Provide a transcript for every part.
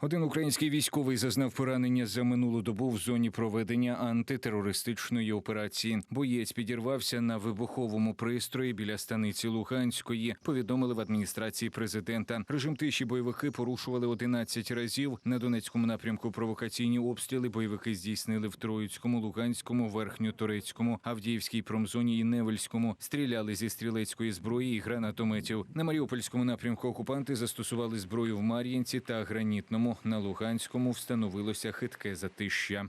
Один український військовий зазнав поранення за минулу добу в зоні проведення антитерористичної операції. Боєць підірвався на вибуховому пристрої біля станиці Луганської. Повідомили в адміністрації президента. Режим тиші бойовики порушували 11 разів. На Донецькому напрямку провокаційні обстріли бойовики здійснили в Троїцькому, Луганському, Верхньотурецькому, Авдіївській промзоні і Невельському. Стріляли зі стрілецької зброї і гранатометів. На Маріупольському напрямку окупанти застосували зброю в Мар'їнці та Гранітному. На Луганському встановилося хитке затища.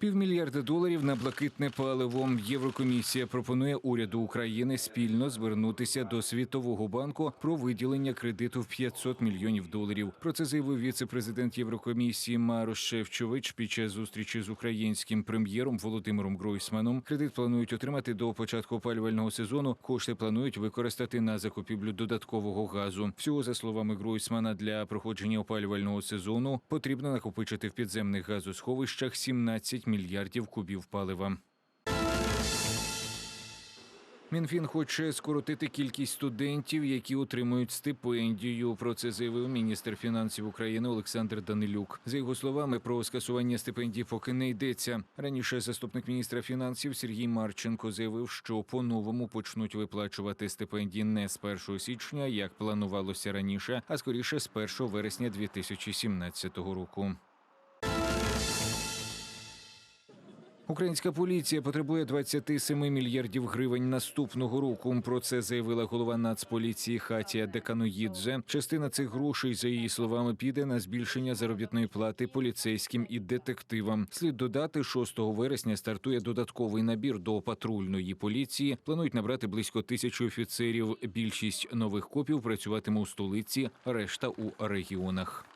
Півмільярда доларів на блакитне паливо. Єврокомісія пропонує уряду України спільно звернутися до Світового банку про виділення кредиту в 500 мільйонів доларів. Про це заявив віце-президент Єврокомісії Марош Шевчович під час зустрічі з українським прем'єром Володимиром Гройсманом. Кредит планують отримати до початку опалювального сезону. Кошти планують використати на закупівлю додаткового газу. Всього за словами Гройсмана для проходження опалювального сезону потрібно накопичити в підземних газосховищах 17 мільярдів кубів палива. Мінфін хоче скоротити кількість студентів, які отримують стипендію. Про це заявив міністр фінансів України Олександр Данилюк. За його словами, про скасування стипендій поки не йдеться. Раніше заступник міністра фінансів Сергій Марченко заявив, що по-новому почнуть виплачувати стипендії не з 1 січня, як планувалося раніше, а скоріше з 1 вересня 2017 року. Українська поліція потребує 27 мільярдів гривень наступного року. Про це заявила голова Нацполіції Хатія Деканоїдзе. Частина цих грошей, за її словами, піде на збільшення заробітної плати поліцейським і детективам. Слід додати, 6 вересня стартує додатковий набір до патрульної поліції. Планують набрати близько тисячі офіцерів. Більшість нових копів працюватиме у столиці, решта у регіонах.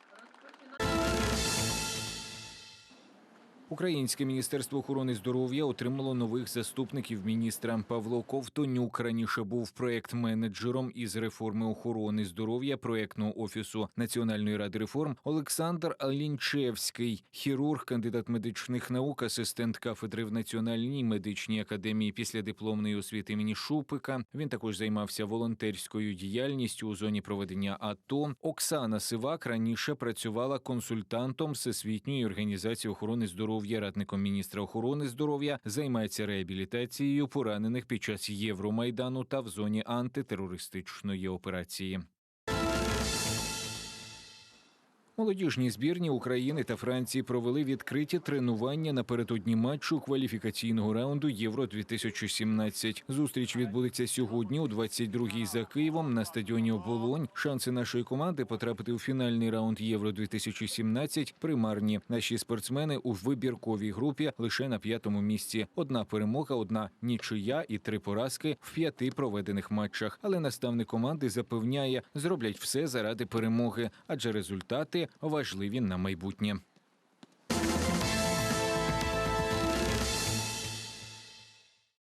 Українське міністерство охорони здоров'я отримало нових заступників міністра. Павло Ковтонюк раніше був проект-менеджером із реформи охорони здоров'я проектного офісу Національної ради реформ. Олександр Алінчевський, хірург, кандидат медичних наук, асистент кафедри в Національній медичній академії після дипломної освіти імені Шупика. Він також займався волонтерською діяльністю у зоні проведення АТО. Оксана Сивак раніше працювала консультантом Всесвітньої організації охорони здоров'я здоров'я, радником міністра охорони здоров'я, займається реабілітацією поранених під час Євромайдану та в зоні антитерористичної операції. Молодіжні збірні України та Франції провели відкриті тренування напередодні матчу кваліфікаційного раунду Євро 2017 Зустріч відбудеться сьогодні, у 22-й за Києвом на стадіоні Оболонь. Шанси нашої команди потрапити у фінальний раунд Євро 2017 примарні. Наші спортсмени у вибірковій групі лише на п'ятому місці. Одна перемога, одна нічия і три поразки в п'яти проведених матчах. Але наставник команди запевняє, зроблять все заради перемоги, адже результати важливі на майбутнє.